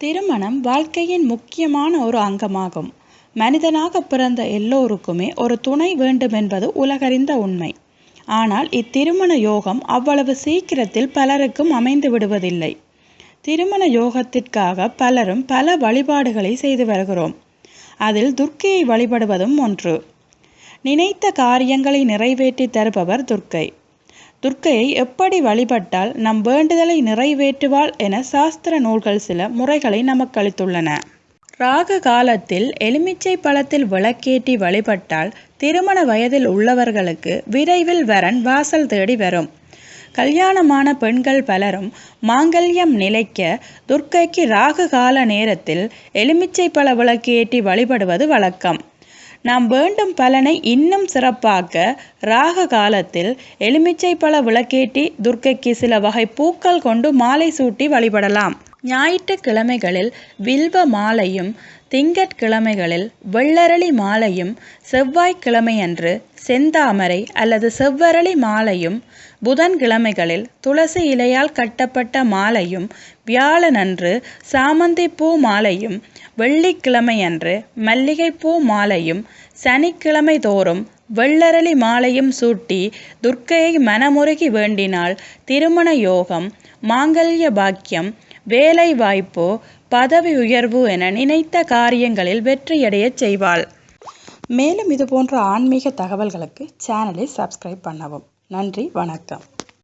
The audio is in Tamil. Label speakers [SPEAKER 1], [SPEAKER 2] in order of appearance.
[SPEAKER 1] திருமணம் வாழ்க்கையின் முக்கியமான ஒரு அங்கமாகும். மனிதனாக பிறந்த எல்லோருக்குமே ஒரு துணை வேண்டுமென்பது உலகறிந்த உண்மை. ஆனால் இத்திருமண யோகம் அவ்வளவு சீக்கிரத்தில் பலருக்கும் அமைந்து விடுவதில்லை. திருமண யோகத்திற்காக பலரும் பல வழிபாடுகளை செய்து வருகிறோம். அதில் துர்க்கையை வழிபடுவதும் ஒன்று. நினைத்த காரியங்களை நிறைவேற்றி தருபவர் துர்க்கை. துர்க்கையை எப்படி வழிபட்டால் நம் வேண்டுதலை நிறைவேற்றுவாள் என சாஸ்திர நூல்கள் சில முறைகளை நமக்கு அளித்துள்ளன. ராகு காலத்தில் எலுமிச்சை பழத்தில் விளக்கேற்றி வழிபட்டால் திருமண வயதில் உள்ளவர்களுக்கு விரைவில் வரன் வாசல் தேடி வரும். கல்யாணமான பெண்கள் பலரும் மாங்கல்யம் நிலைக்க துர்க்கைக்கு ராகு கால நேரத்தில் எலுமிச்சை பழ விளக்கேற்றி வழிபடுவது வழக்கம். நாம் வேண்டும் பலனை இன்னும் சிறப்பாக்க ராக காலத்தில் எலுமிச்சை பழ விளக்கேட்டி துர்க்கைக்கு சில வகை பூக்கள் கொண்டு மாலை சூட்டி வழிபடலாம். ஞாயிற்றுக்கிழமைகளில் வில்வ மாலையும் திங்கட்கிழமைகளில் வெள்ளரளி மாலையும் செவ்வாய்க்கிழமையன்று செந்தாமரை அல்லது செவ்வரளி மாலையும் புதன்கிழமைகளில் துளசி இலையால் கட்டப்பட்ட மாலையும் வியாழனன்று சாமந்தி பூ மாலையும் வெள்ளிக்கிழமையன்று மல்லிகைப்பூ மாலையும் சனிக்கிழமை தோறும் வெள்ளரளி மாலையும் சூட்டி துர்க்கையை மனமுருகி வேண்டினால் திருமண யோகம் மாங்கல்ய பாக்கியம் வேலை வாய்ப்போ பதவி உயர்வு என நினைத்த காரியங்களில் வெற்றியடையச் செய்வாள். மேலும் இது போன்ற ஆன்மீக தகவல்களுக்கு சேனலை சப்ஸ்கிரைப் பண்ணவும். நன்றி வணக்கம்.